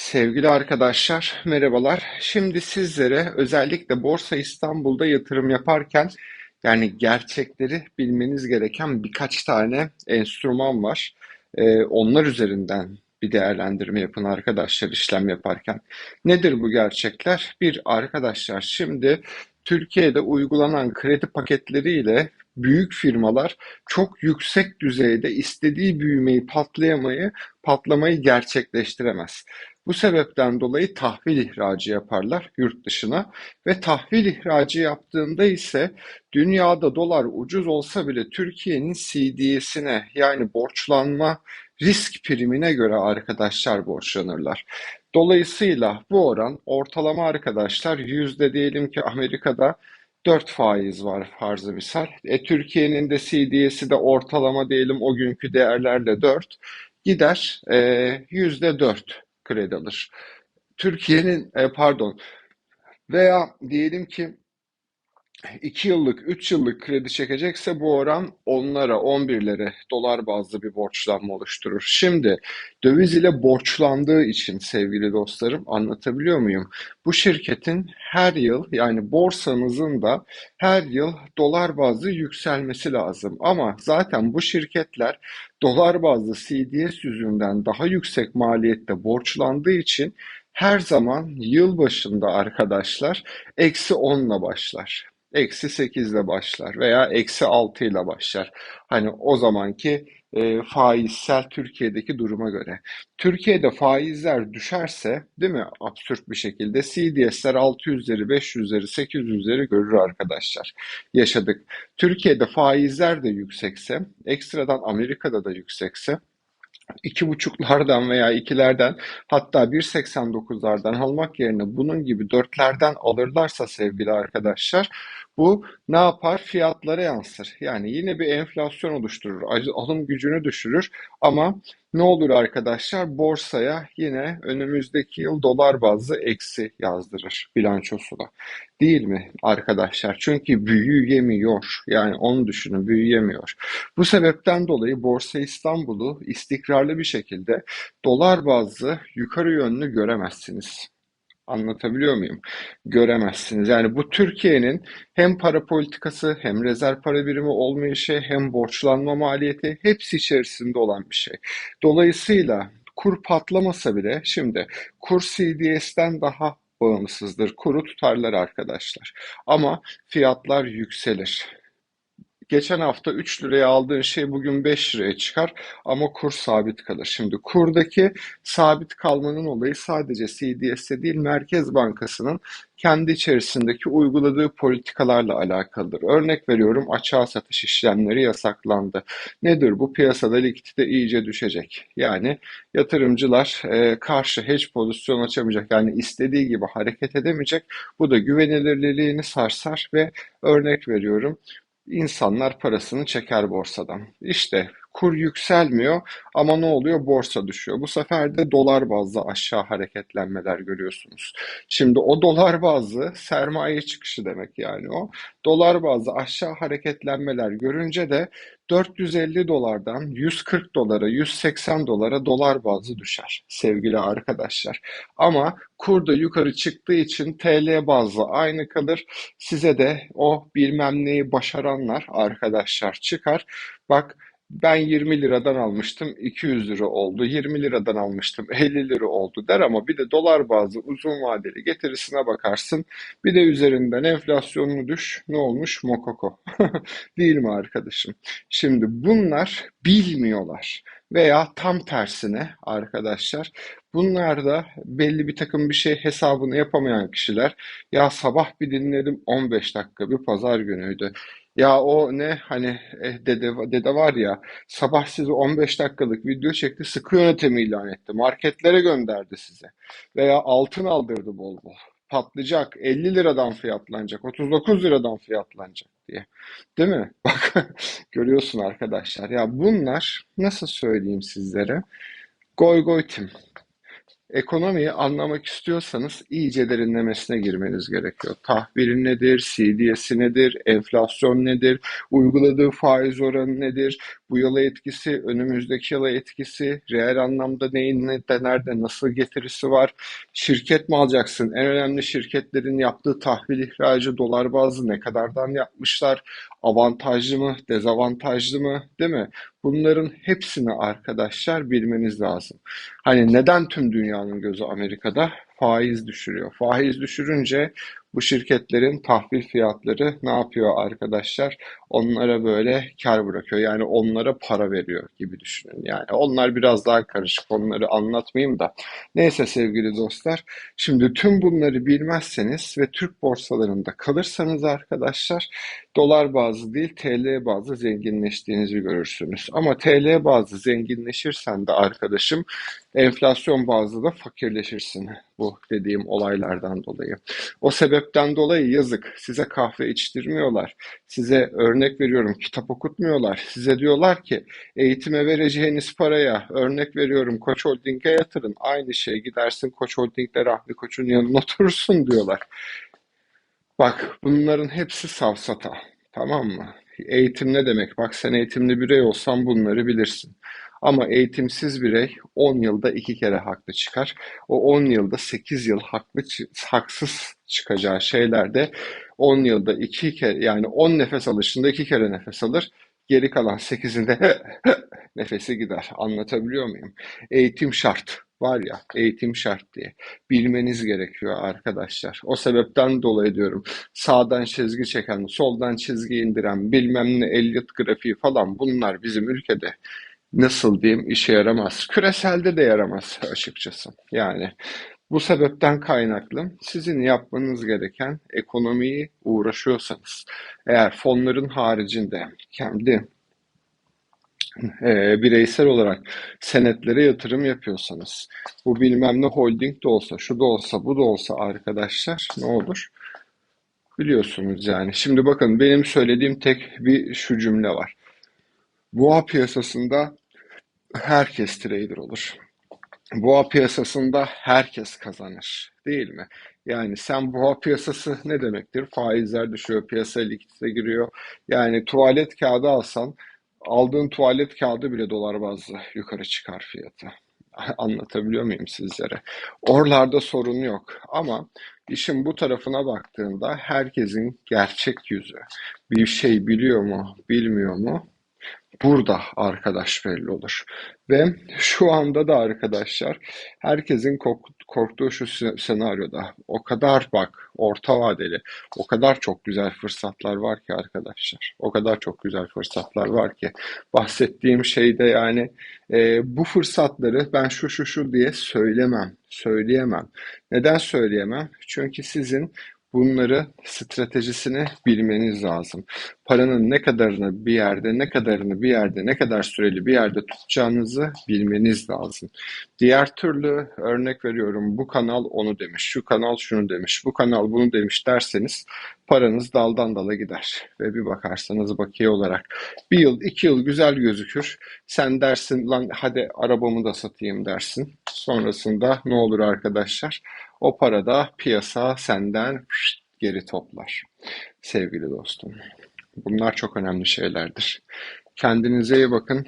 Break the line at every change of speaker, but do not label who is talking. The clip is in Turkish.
Sevgili arkadaşlar, merhabalar. Şimdi sizlere özellikle Borsa İstanbul'da yatırım yaparken yani gerçekleri bilmeniz gereken birkaç tane enstrüman var. Ee, onlar üzerinden bir değerlendirme yapın arkadaşlar işlem yaparken. Nedir bu gerçekler? Bir arkadaşlar şimdi Türkiye'de uygulanan kredi paketleriyle büyük firmalar çok yüksek düzeyde istediği büyümeyi patlayamayı patlamayı gerçekleştiremez. Bu sebepten dolayı tahvil ihracı yaparlar yurt dışına ve tahvil ihracı yaptığında ise dünyada dolar ucuz olsa bile Türkiye'nin CDS'ine yani borçlanma risk primine göre arkadaşlar borçlanırlar. Dolayısıyla bu oran ortalama arkadaşlar yüzde diyelim ki Amerika'da 4 faiz var farzı misal. E, Türkiye'nin de CDS'i de ortalama diyelim o günkü değerlerle 4 gider e, yüzde 4 kredi alır. Türkiye'nin e, pardon veya diyelim ki 2 yıllık, 3 yıllık kredi çekecekse bu oran onlara, 11'lere dolar bazlı bir borçlanma oluşturur. Şimdi döviz ile borçlandığı için sevgili dostlarım anlatabiliyor muyum? Bu şirketin her yıl yani borsamızın da her yıl dolar bazlı yükselmesi lazım. Ama zaten bu şirketler dolar bazlı CDS yüzünden daha yüksek maliyette borçlandığı için her zaman yıl başında arkadaşlar eksi 10 ile başlar eksi 8 ile başlar veya eksi 6 ile başlar. Hani o zamanki e, faizsel Türkiye'deki duruma göre. Türkiye'de faizler düşerse değil mi absürt bir şekilde CDS'ler 600'leri, 500'leri, 800'leri görür arkadaşlar. Yaşadık. Türkiye'de faizler de yüksekse, ekstradan Amerika'da da yüksekse iki buçuklardan veya ikilerden hatta 1.89'lardan almak yerine bunun gibi dörtlerden alırlarsa sevgili arkadaşlar bu ne yapar? Fiyatlara yansır. Yani yine bir enflasyon oluşturur. Alım gücünü düşürür ama ne olur arkadaşlar? Borsaya yine önümüzdeki yıl dolar bazlı eksi yazdırır bilançosuna. Değil mi arkadaşlar? Çünkü büyüyemiyor. Yani onu düşünün büyüyemiyor. Bu sebepten dolayı Borsa İstanbul'u istikrarlı bir şekilde dolar bazlı yukarı yönlü göremezsiniz. Anlatabiliyor muyum? Göremezsiniz. Yani bu Türkiye'nin hem para politikası hem rezerv para birimi olmayışı hem borçlanma maliyeti hepsi içerisinde olan bir şey. Dolayısıyla kur patlamasa bile şimdi kur CDS'ten daha bağımsızdır. Kuru tutarlar arkadaşlar. Ama fiyatlar yükselir. Geçen hafta 3 liraya aldığın şey bugün 5 liraya çıkar ama kur sabit kalır. Şimdi kurdaki sabit kalmanın olayı sadece CDS'te değil Merkez Bankası'nın kendi içerisindeki uyguladığı politikalarla alakalıdır. Örnek veriyorum açığa satış işlemleri yasaklandı. Nedir bu? Piyasada likidite iyice düşecek. Yani yatırımcılar e, karşı hedge pozisyon açamayacak. Yani istediği gibi hareket edemeyecek. Bu da güvenilirliğini sarsar ve örnek veriyorum İnsanlar parasını çeker borsadan. İşte kur yükselmiyor ama ne oluyor? Borsa düşüyor. Bu sefer de dolar bazlı aşağı hareketlenmeler görüyorsunuz. Şimdi o dolar bazlı sermaye çıkışı demek yani o. Dolar bazlı aşağı hareketlenmeler görünce de 450 dolardan 140 dolara, 180 dolara dolar bazlı düşer sevgili arkadaşlar. Ama kur da yukarı çıktığı için TL bazlı aynı kalır. Size de o bilmem neyi başaranlar arkadaşlar çıkar. Bak ben 20 liradan almıştım 200 lira oldu. 20 liradan almıştım 50 lira oldu der ama bir de dolar bazlı uzun vadeli getirisine bakarsın. Bir de üzerinden enflasyonunu düş. Ne olmuş? Mokoko. Değil mi arkadaşım? Şimdi bunlar bilmiyorlar. Veya tam tersine arkadaşlar bunlar da belli bir takım bir şey hesabını yapamayan kişiler ya sabah bir dinledim 15 dakika bir pazar günüydü. Ya o ne hani eh, dede, dede var ya sabah size 15 dakikalık video çekti sıkı yönetimi ilan etti. Marketlere gönderdi size. Veya altın aldırdı bol bol. Patlayacak 50 liradan fiyatlanacak 39 liradan fiyatlanacak diye. Değil mi? Bak görüyorsun arkadaşlar. Ya bunlar nasıl söyleyeyim sizlere? Goy goy tim. Ekonomiyi anlamak istiyorsanız iyice derinlemesine girmeniz gerekiyor. Tahvili nedir, CDS'i nedir, enflasyon nedir, uyguladığı faiz oranı nedir, bu yıla etkisi, önümüzdeki yıla etkisi, reel anlamda neyin ne, nerede, nasıl getirisi var, şirket mi alacaksın, en önemli şirketlerin yaptığı tahvil ihracı dolar bazlı ne kadardan yapmışlar, avantajlı mı, dezavantajlı mı, değil mi? Bunların hepsini arkadaşlar bilmeniz lazım. Hani neden tüm dünyanın gözü Amerika'da? Faiz düşürüyor. Faiz düşürünce bu şirketlerin tahvil fiyatları ne yapıyor arkadaşlar? Onlara böyle kar bırakıyor. Yani onlara para veriyor gibi düşünün. Yani onlar biraz daha karışık. Onları anlatmayayım da. Neyse sevgili dostlar. Şimdi tüm bunları bilmezseniz ve Türk borsalarında kalırsanız arkadaşlar dolar bazlı değil TL bazlı zenginleştiğinizi görürsünüz. Ama TL bazlı zenginleşirsen de arkadaşım enflasyon bazlı da fakirleşirsin bu dediğim olaylardan dolayı. O sebepten dolayı yazık size kahve içtirmiyorlar. Size örnek veriyorum kitap okutmuyorlar. Size diyorlar ki eğitime vereceğiniz paraya örnek veriyorum Koç Holding'e yatırın. Aynı şey gidersin Koç Holding'de Rahmi Koç'un yanına oturursun diyorlar. Bak bunların hepsi safsata. Tamam mı? Eğitim ne demek? Bak sen eğitimli birey olsan bunları bilirsin. Ama eğitimsiz birey 10 yılda iki kere haklı çıkar. O 10 yılda 8 yıl haklı haksız çıkacağı şeylerde 10 yılda iki kere yani 10 nefes alışında iki kere nefes alır. Geri kalan 8'inde nefesi gider. Anlatabiliyor muyum? Eğitim şart. Var ya eğitim şart diye. Bilmeniz gerekiyor arkadaşlar. O sebepten dolayı diyorum. Sağdan çizgi çeken, soldan çizgi indiren, bilmem ne Elliot grafiği falan bunlar bizim ülkede nasıl diyeyim işe yaramaz. Küreselde de yaramaz açıkçası. Yani bu sebepten kaynaklı sizin yapmanız gereken ekonomiyi uğraşıyorsanız, eğer fonların haricinde kendi e, bireysel olarak senetlere yatırım yapıyorsanız, bu bilmem ne holding de olsa, şu da olsa, bu da olsa arkadaşlar ne olur? Biliyorsunuz yani. Şimdi bakın benim söylediğim tek bir şu cümle var. Boğa piyasasında herkes trader olur. Boğa piyasasında herkes kazanır, değil mi? Yani sen boğa piyasası ne demektir? Faizler düşüyor, piyasaya likidite giriyor. Yani tuvalet kağıdı alsan, aldığın tuvalet kağıdı bile dolar bazlı yukarı çıkar fiyatı. Anlatabiliyor muyum sizlere? Oralarda sorun yok ama işin bu tarafına baktığında herkesin gerçek yüzü. Bir şey biliyor mu, bilmiyor mu? Burada arkadaş belli olur. Ve şu anda da arkadaşlar herkesin korktuğu şu senaryoda o kadar bak orta vadeli o kadar çok güzel fırsatlar var ki arkadaşlar. O kadar çok güzel fırsatlar var ki bahsettiğim şeyde yani e, bu fırsatları ben şu şu şu diye söylemem, söyleyemem. Neden söyleyemem? Çünkü sizin Bunları stratejisini bilmeniz lazım. Paranın ne kadarını bir yerde, ne kadarını bir yerde, ne kadar süreli bir yerde tutacağınızı bilmeniz lazım. Diğer türlü örnek veriyorum bu kanal onu demiş, şu kanal şunu demiş, bu kanal bunu demiş derseniz paranız daldan dala gider. Ve bir bakarsanız bakiye olarak bir yıl, iki yıl güzel gözükür. Sen dersin lan hadi arabamı da satayım dersin. Sonrasında ne olur arkadaşlar? O parada piyasa senden geri toplar. Sevgili dostum. Bunlar çok önemli şeylerdir. Kendinize iyi bakın.